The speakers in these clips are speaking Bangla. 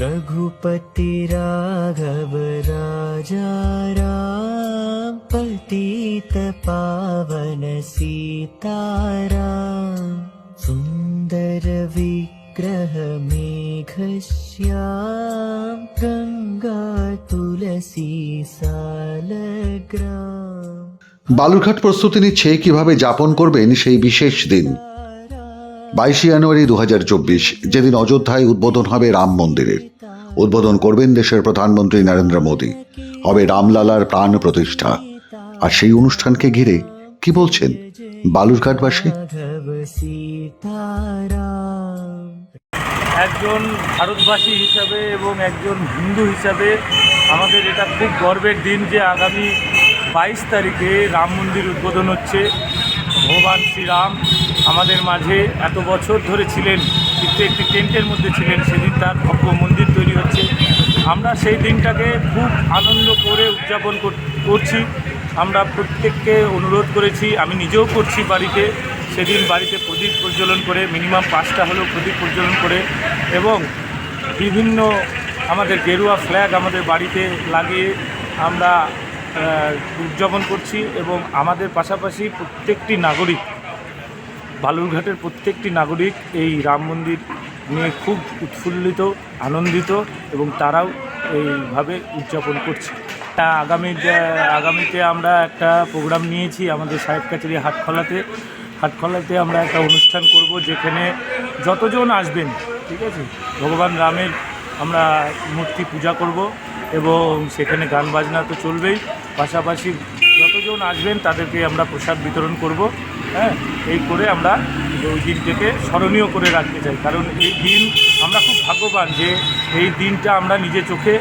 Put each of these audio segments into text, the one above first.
रघुपति राघव राजा राम पतित पावन सीताराम सुन्दर विग्रह मेघश्याम गङ्गा तुलसी सालग्राम বালুরঘাট প্রস্তুতি নিচ্ছে কিভাবে যাপন করবেন সেই বিশেষ দিন বাইশে জানুয়ারি দু হাজার চব্বিশ, যেদিন অযোধ্যায় উদ্বোধন হবে রাম মন্দিরের উদ্বোধন করবেন দেশের প্রধানমন্ত্রী নরেন্দ্র মোদী। হবে রামলালার প্রাণ প্রতিষ্ঠা। আর সেই অনুষ্ঠানকে ঘিরে কি বলছেন বালুরঘাটবাসী? একজন ভারতবাসী হিসাবে এবং একজন হিন্দু হিসাবে আমাদের এটা খুব গর্বের দিন যে আগামী বাইশ তারিখে রাম মন্দির উদ্বোধন হচ্ছে। ভগবান শ্রীরাম আমাদের মাঝে এত বছর ধরে ছিলেন কিন্তু একটি টেন্টের মধ্যে ছিলেন সেদিন তার ভব্য মন্দির তৈরি হচ্ছে। আমরা সেই দিনটাকে খুব আনন্দ করে উদযাপন কর- করছি। আমরা প্রত্যেককে অনুরোধ করেছি, আমি নিজেও করছি বাড়িতে। সেদিন বাড়িতে প্রদীপ প্রজ্বলন করে, মিনিমাম পাঁচটা হলেও প্রদীপ প্রজ্বলন করে এবং বিভিন্ন আমাদের গেরুয়া ফ্ল্যাগ আমাদের বাড়িতে লাগিয়ে আমরা উদযাপন করছি এবং আমাদের পাশাপাশি প্রত্যেকটি নাগরিক বালুরঘাটের প্রত্যেকটি নাগরিক এই রাম মন্দির নিয়ে খুব উৎফুল্লিত, আনন্দিত এবং তারাও এইভাবে উদযাপন করছে। আগামী, আগামীতে আমরা একটা প্রোগ্রাম নিয়েছি আমাদের সাহেব কাছারি হাটখলাতে। হাটখলাতে আমরা একটা অনুষ্ঠান করব যেখানে যতজন আসবেন, ঠিক আছে? ভগবান রামের আমরা মূর্তি পূজা করব এবং সেখানে গান বাজনা তো চলবেই। পাশাপাশি যতজন আসবেন তাদেরকে আমরা প্রসাদ বিতরণ করব। হ্যাঁ এই করে আমরা ওই দিনটাকে স্মরণীয় করে রাখতে চাই। কারণ এই দিন আমরা খুব ভাগ্যবান যে এই দিনটা আমরা নিজে চোখে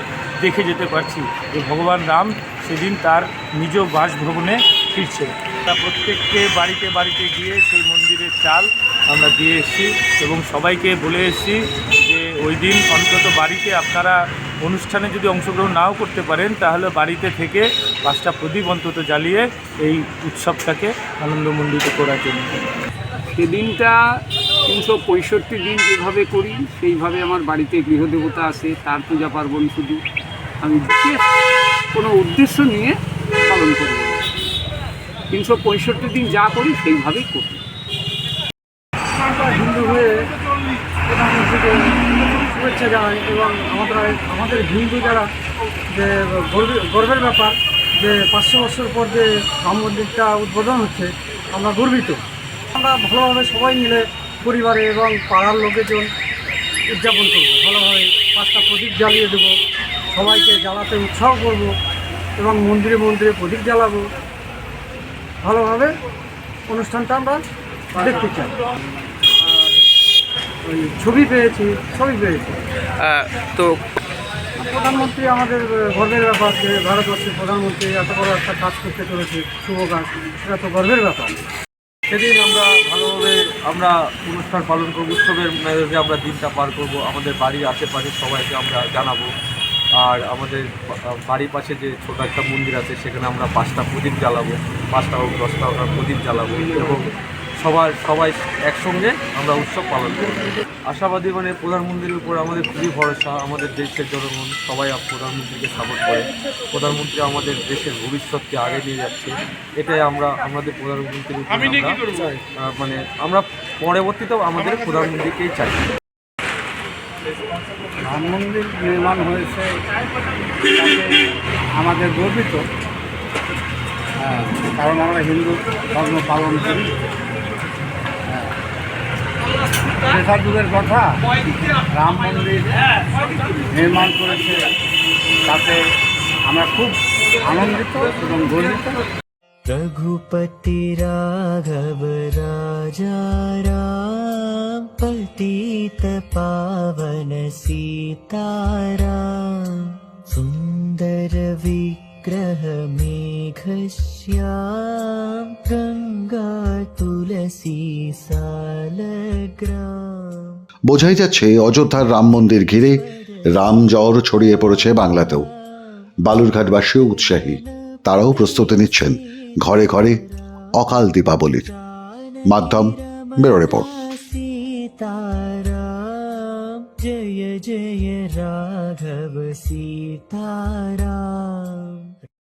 দেখে যেতে পারছি যে ভগবান রাম সেদিন তার নিজ বাসভবনে ফিরছে। তা প্রত্যেককে বাড়িতে বাড়িতে গিয়ে সেই মন্দিরের চাল আমরা দিয়ে এসেছি এবং সবাইকে বলে এসেছি যে ওই দিন অন্তত বাড়িতে আপনারা অনুষ্ঠানে যদি অংশগ্রহণ নাও করতে পারেন তাহলে বাড়িতে থেকে পাঁচটা প্রদীপ অন্তত জ্বালিয়ে এই উৎসবটাকে আনন্দমণ্ডিত করার জন্য। সেদিনটা তিনশো পঁয়ষট্টি দিন যেভাবে করি সেইভাবে আমার বাড়িতে গৃহদেবতা আছে তার পূজা পার্বণ শুধু। আমি বিশেষ কোনো উদ্দেশ্য নিয়ে পালন করব না। তিনশো পঁয়ষট্টি দিন যা করি সেইভাবেই করি। হিন্দু হয়ে শুভেচ্ছা জানাই এবং আমাদের আমাদের হিন্দু যারা যে গর্বের ব্যাপার যে পাঁচশো বছর পর যে রাম মন্দিরটা উদ্বোধন হচ্ছে, আমরা গর্বিত। আমরা ভালোভাবে সবাই মিলে পরিবারে এবং পাড়ার লোকেজন উদযাপন করব। ভালোভাবে পাঁচটা প্রদীপ জ্বালিয়ে দেবো। সবাইকে জ্বালাতে উৎসাহ করব এবং মন্দিরে মন্দিরে প্রদীপ জ্বালাবো। ভালোভাবে অনুষ্ঠানটা আমরা দেখতে চাই। ওই ছবি পেয়েছি ছবি পেয়েছি। তো প্রধানমন্ত্রী আমাদের গর্বের ব্যাপার যে ভারতবর্ষের প্রধানমন্ত্রী এত বড় একটা কাজ করতে চলেছে শুভ কাজ সেটা তো গর্বের ব্যাপার। সেদিন আমরা ভালোভাবে আমরা অনুষ্ঠান পালন করব উৎসবের মেজাজে আমরা দিনটা পার করব আমাদের বাড়ির আশেপাশে সবাইকে আমরা জানাব। আর আমাদের বাড়ির পাশে যে ছোটো একটা মন্দির আছে সেখানে আমরা পাঁচটা প্রদীপ জ্বালাবো পাঁচটা হোক দশটা হোক প্রদীপ জ্বালাবো এবং সবার সবাই একসঙ্গে আমরা উৎসব পালন করি। আশাবাদী মানে প্রধানমন্ত্রীর উপর আমাদের খুবই ভরসা আমাদের দেশের জনগণ সবাই প্রধানমন্ত্রীকে সাপোর্ট করে। প্রধানমন্ত্রী আমাদের দেশের ভবিষ্যৎকে আগে নিয়ে যাচ্ছে। এটাই আমরা আমাদের প্রধানমন্ত্রীর উপর আমরা মানে আমরা পরবর্তীতেও আমাদের প্রধানমন্ত্রীকেই চাই। রাম মন্দির নির্মাণ হয়েছে আমাদের গর্বিত। হ্যাঁ, কারণ আমরা হিন্দু ধর্ম পালন করি। যুগের কথা রাম মন্দির নির্মাণ করেছে, তাতে আমরা খুব আনন্দিত এবং গর্বিত। রঘুপতি রাঘব, রাজা পতিত পাবন সীতারাম। সুন্দর বিগ্রহ মে ഘശ്യാം തുളസി സാലഗ്രാം বোঝাই যাচ্ছে অযোধ্যার রাম মন্দির ঘিরে রাম জ্বর ছড়িয়ে পড়েছে বাংলাতেও। বালুরঘাটবাসীও উৎসাহী তারাও প্রস্তুতি নিচ্ছেন ঘরে ঘরে অকাল দীপাবলির। মাধ্যম বেরোড়ে পড় সীতারাম জয় জয় রাঘব সীতারাম।